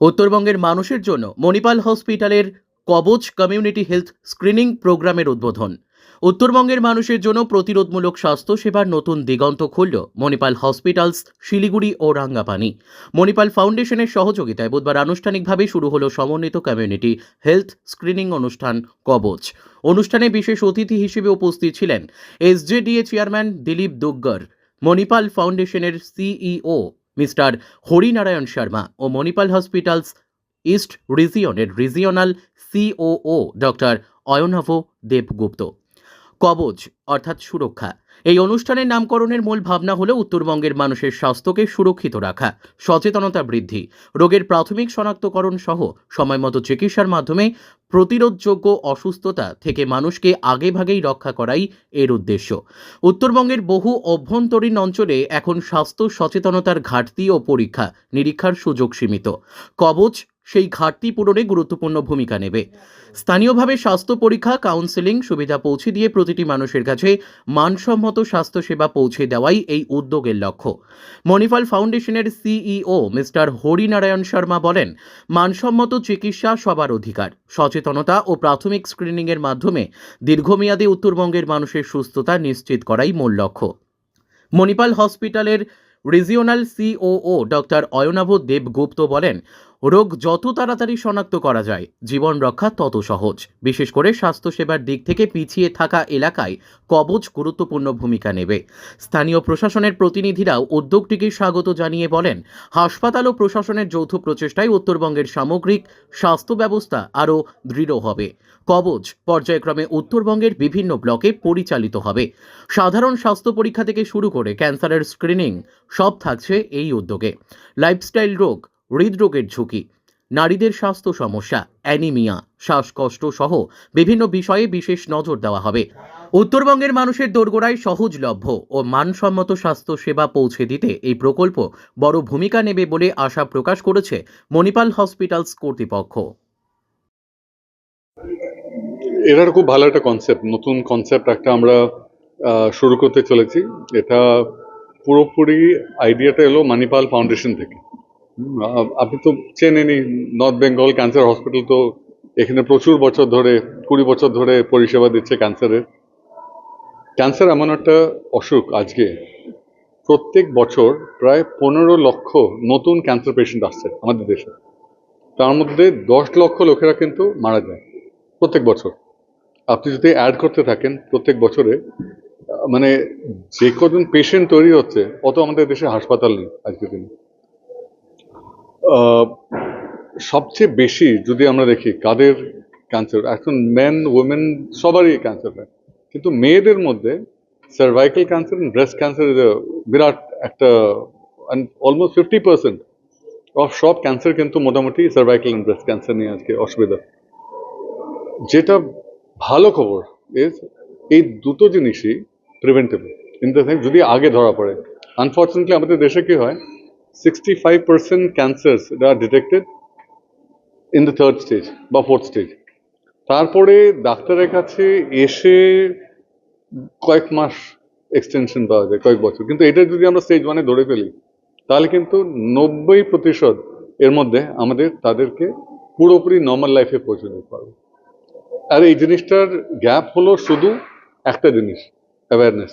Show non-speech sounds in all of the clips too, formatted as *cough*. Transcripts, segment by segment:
উত্তরবঙ্গের মানুষের জন্য মণিপাল হসপিটালের কবচ কমিউনিটি হেলথ স্ক্রিনিং প্রোগ্রামের উদ্বোধন। উত্তরবঙ্গের মানুষের জন্য প্রতিরোধমূলক স্বাস্থ্য সেবার নতুন দিগন্ত খুলল মণিপাল হসপিটালস শিলিগুড়ি ও রাঙ্গাপানি। মণিপাল ফাউন্ডেশনের সহযোগিতায় বুধবার আনুষ্ঠানিকভাবে শুরু হলো সমন্বিত কমিউনিটি হেলথ স্ক্রিনিং অনুষ্ঠান কবচ। অনুষ্ঠানে বিশেষ অতিথি হিসেবে উপস্থিত ছিলেন এসজেডিএ চেয়ারম্যান দিলীপ দুগ্গর, মণিপাল ফাউন্ডেশনের সিইও মিস্টার হরিনারায়ণ শর্মা ও Manipal hospitals east রিজিয়নের regional COO doctor Ayanav Debgupta কবচ অর্থাৎ সুরক্ষা। এই অনুষ্ঠানের নামকরণের মূল ভাবনা হল উত্তরবঙ্গের মানুষের স্বাস্থ্যকে সুরক্ষিত রাখা, সচেতনতা বৃদ্ধি, রোগের প্রাথমিক শনাক্তকরণ সহ সময়মতো চিকিৎসার মাধ্যমে প্রতিরোধযোগ্য অসুস্থতা থেকে মানুষকে আগেভাগেই রক্ষা করাই এর উদ্দেশ্য। উত্তরবঙ্গের বহু অভ্যন্তরীণ অঞ্চলে এখন স্বাস্থ্য সচেতনতার ঘাটতি ও পরীক্ষা নিরীক্ষার সুযোগ সীমিত। কবচ সেই ঘাটতি পূরণে গুরুত্বপূর্ণ ভূমিকা নেবে। স্থানীয়ভাবে স্বাস্থ্য পরীক্ষা কাউন্সেলিং সুবিধা পৌঁছে দিয়ে প্রতিটি মানুষের কাছে মানসম্মত স্বাস্থ্যসেবা পৌঁছে দেওয়াই এই উদ্যোগের লক্ষ্য। মণিপাল ফাউন্ডেশনের সিইও মিস্টার হরিনারায়ণ শর্মা বলেন, মানসম্মত চিকিৎসা সবার অধিকার। সচেতনতা ও প্রাথমিক স্ক্রিনিংয়ের মাধ্যমে দীর্ঘমেয়াদী উত্তরবঙ্গের মানুষের সুস্থতা নিশ্চিত করাই মূল লক্ষ্য। মণিপাল হসপিটালের regional COO doctor Ayanabh Debgupta বলেন রোগ যত তাড়াতাড়ি শনাক্ত করা যায়, জীবন রক্ষা তত সহজ। বিশেষ করে স্বাস্থ্যসেবার দিক থেকে পিছিয়ে থাকা এলাকায় কবচ গুরুত্বপূর্ণ ভূমিকা নেবে। স্থানীয় প্রশাসনের প্রতিনিধিরাও উদ্যোগটিকে স্বাগত জানিয়ে বলেন, হাসপাতাল ও প্রশাসনের যৌথ প্রচেষ্টায় উত্তরবঙ্গের সামগ্রিক স্বাস্থ্য ব্যবস্থা আরও দৃঢ় হবে। কবচ পর্যায়ক্রমে উত্তরবঙ্গের বিভিন্ন ব্লকে পরিচালিত হবে। সাধারণ স্বাস্থ্য পরীক্ষা থেকে শুরু করে ক্যান্সারের স্ক্রিনিং সব থাকছে এই উদ্যোগে। লাইফস্টাইল রোগ হৃদরোগের ঝুঁকি, নারীদের স্বাস্থ্য সমস্যা, অ্যানিমিয়া শ্বাসকষ্ট সহ বিভিন্ন বিষয়ে বিশেষ নজর দেওয়া হবে। উত্তরবঙ্গের মানুষের দোরগোড়ায় সহজলভ্য ও মানসম্মত স্বাস্থ্য সেবা পৌঁছে দিতে এই প্রকল্প বড় ভূমিকা নেবে বলে আশা প্রকাশ করেছে মণিপাল হসপিটালস কর্তৃপক্ষ। এটার খুব ভালো একটা কনসেপ্ট নতুন কনসেপ্ট একটা আমরা শুরু করতে চলেছি। এটা পুরোপুরি আইডিয়াটা এলো মানিপাল ফাউন্ডেশন থেকে। আপনি তো চেনেনই, নর্থ বেঙ্গল ক্যান্সার হসপিটাল তো এখানে প্রচুর বছর ধরে, কুড়ি বছর ধরে পরিষেবা দিচ্ছে ক্যান্সারের। ক্যান্সার এমন একটা অসুখ আজকে। প্রত্যেক বছর প্রায় পনেরো লক্ষ নতুন ক্যান্সার পেশেন্ট আসছে আমাদের দেশে। তার মধ্যে দশ লক্ষ লোকেরা কিন্তু মারা যায় প্রত্যেক বছর। আপনি যদি অ্যাড করতে থাকেন প্রত্যেক বছরে মানে যে কজন পেশেন্ট তৈরি হচ্ছে, অত আমাদের দেশে হাসপাতাল নেই আজকের দিনে। সবচেয়ে বেশি যদি আমরা দেখি, কাদের ক্যান্সার এখন মেন উইমেন সবারই ক্যান্সার হয়। কিন্তু মেয়েদের মধ্যে cervical cancer breast cancer is বিরাট একটা অলমোস্ট ফিফটি পার্সেন্ট অফ সব ক্যান্সার কিন্তু মোটামুটি সার্ভাইকাল ব্রেস্ট ক্যান্সার নিয়ে আজকে অসুবিধা। যেটা ভালো খবর ইজ এই দুটো জিনিসই প্রিভেন্টেবল ইন দ্য সেন্স যদি আগে ধরা পড়ে আনফর্চুনেটলি আমাদের দেশে কি হয় sixty five percent cancers are detected in the third stage বা ফোর্থ স্টেজ তারপরে ডাক্তারের কাছে এসে কয়েক মাস এক্সটেনশন পাওয়া যায়, কয়েক বছর। কিন্তু এটা যদি আমরা স্টেজ ওয়ানে ধরে ফেলি, তাহলে কিন্তু নব্বই প্রতিশত এর মধ্যে আমাদের তাদেরকে পুরোপুরি নর্মাল লাইফে পৌঁছে দিতে পারব আর এই জিনিসটার গ্যাপ হলো শুধু একটা জিনিস অ্যাওয়ারনেস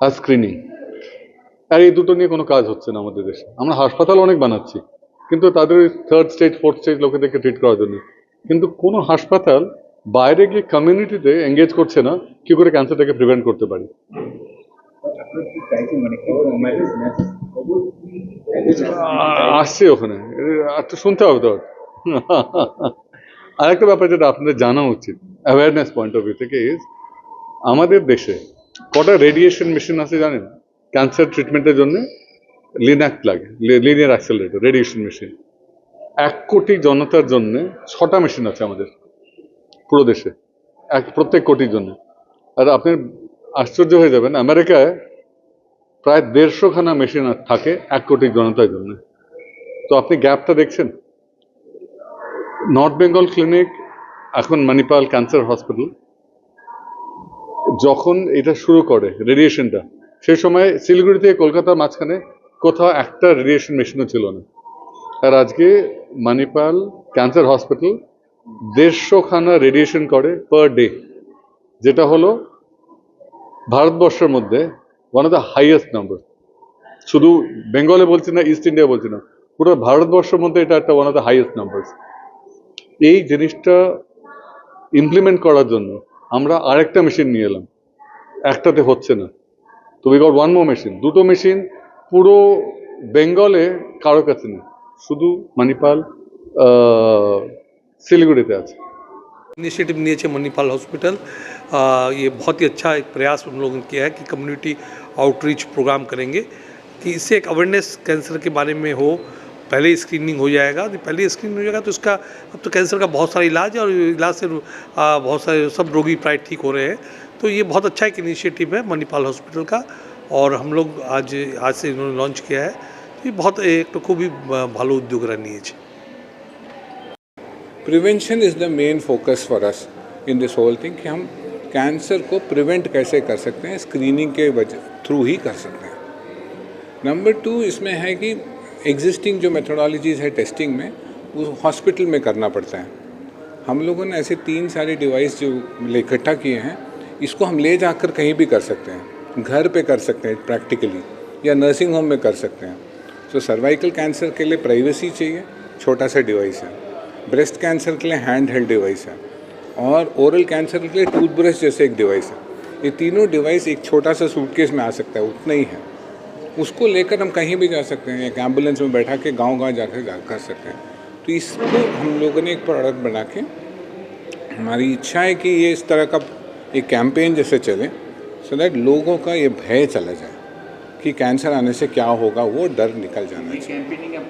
আর স্ক্রিনিং আর এই দুটো নিয়ে কোনো কাজ হচ্ছে না আমাদের দেশে। আমরা হাসপাতাল অনেক বানাচ্ছি, কিন্তু তাদের ওই থার্ড স্টেজ ফোর্থ স্টেজ লোকেদেরকে ট্রিট করার জন্য। কিন্তু কোনো হাসপাতাল বাইরে গিয়ে কমিউনিটিতে এঙ্গেজ করছে না, কি করে ক্যান্সারটাকে প্রিভেন্ট করতে পারি? আসছে ওখানে। আর তো শুনতে হবে তো। *laughs* আরেকটা ব্যাপার যেটা আপনাদের জানা উচিত অ্যাওয়ারনেস পয়েন্ট অফ ভিউ থেকে ইজ আমাদের দেশে কটা রেডিয়েশন মেশিন আছে জানেন? ক্যান্সার ট্রিটমেন্টের জন্য লিনাক লাগে লিনিয়ার অ্যাক্সেলারেটর রেডিয়েশন মেশিন এক কোটি জনতার জন্য ছটা মেশিন আছে আমাদের পুরো দেশে, এক, প্রত্যেক কোটির জন্য। আর আপনি আশ্চর্য হয়ে যাবেন, আমেরিকায় প্রায় দেড়শোখানা মেশিন থাকে এক কোটি জনতার জন্য। তো আপনি গ্যাপটা দেখছেন? নর্থ বেঙ্গল ক্লিনিক এখন মণিপাল ক্যান্সার হসপিটাল যখন এটা শুরু করে রেডিয়েশনটা সেই সময় শিলিগুড়ি থেকে কলকাতার মাঝখানে কোথাও একটা রেডিয়েশন মেশিনও ছিল না। আর আজকে মানিপাল ক্যান্সার হসপিটাল দেড়শোখানা রেডিয়েশন করে পার ডে যেটা হলো ভারতবর্ষের মধ্যে one of the highest number শুধু বেঙ্গলে বলছি না ইস্ট ইন্ডিয়া বলছি না, পুরো ভারতবর্ষের মধ্যে এটা একটা one of the highest number এই জিনিসটা ইমপ্লিমেন্ট করার জন্য আমরা আরেকটা মেশিন নিয়ে এলাম। একটাতে হচ্ছে না। তো we got one more machine দুটো মেশিন পুরো বেঙ্গলে কারো কাছে নেই শুধু মণিপাল আহ, শিলিগুড়িতে আছে इनिशिएटिव निए मणिपाल हॉस्पिटल अ, ये बहुत ही अच्छा एक प्रयास हम लोगों ने किया है कि कम्युनिटी आउटरीच प्रोग्राम करेंगे कि इससे एक अवेयरनेस कैंसर के बारे में हो पहले ही स्क्रीनिंग हो जाएगा जब पहले स्क्रीनिंग हो जाएगा तो इसका अब तो कैंसर का बहुत सारा इलाज है और इलाज से अ, बहुत सारे सब रोगी प्राय ठीक हो रहे हैं तो ये बहुत अच्छा एक इनिशिएटिव है मणिपाल हॉस्पिटल का और हम लोग आज आज से इन्होंने लॉन्च किया है तो ये बहुत एक तो खूब ही ভালো উদ্যোগরা নিয়েছে prevention is the main focus for us in this whole thing कि हम कैंसर को प्रिवेंट कैसे कर सकते हैं स्क्रीनिंग के वजह थ्रू ही कर सकते हैं नंबर टू इसमें है कि एग्जिस्टिंग जो मेथोडोलॉजीज है टेस्टिंग में वो हॉस्पिटल में करना पड़ता है हम लोगों ने ऐसे तीन सारे डिवाइस जो ले- इकट्ठा किए हैं इसको हम ले जाकर कहीं भी कर सकते हैं। घर पे कर सकते हैं प्रैक्टिकली या नर्सिंग होम में कर सकते हैं। तो सर्वाइकल कैंसर के लिए प्राइवेसी चाहिए, छोटा सा डिवाइस है। ब्रेस्ट कैंसर के लिए हैंड हेल्ड डिवाइस है। और ओरल कैंसर के लिए टूथब्रश जैसे एक डिवाइस है। ये तीनों डिवाइस एक छोटा सा सूटकेस में आ सकता है, उतना ही है। उसको लेकर हम कहीं भी जा सकते हैं, एक एंबुलेंस में बैठा के गाँव गाँव जाकर जा, कर सकते हैं। तो इसको हम लोगों ने एक प्रोडक्ट बना के, हमारी इच्छा है कि ये इस तरह का एक कैंपेन जैसे चले सो दैट लोगों का ये भय चला जाए कि कैंसर आने से क्या होगा वो डर निकल जाना चाहिए।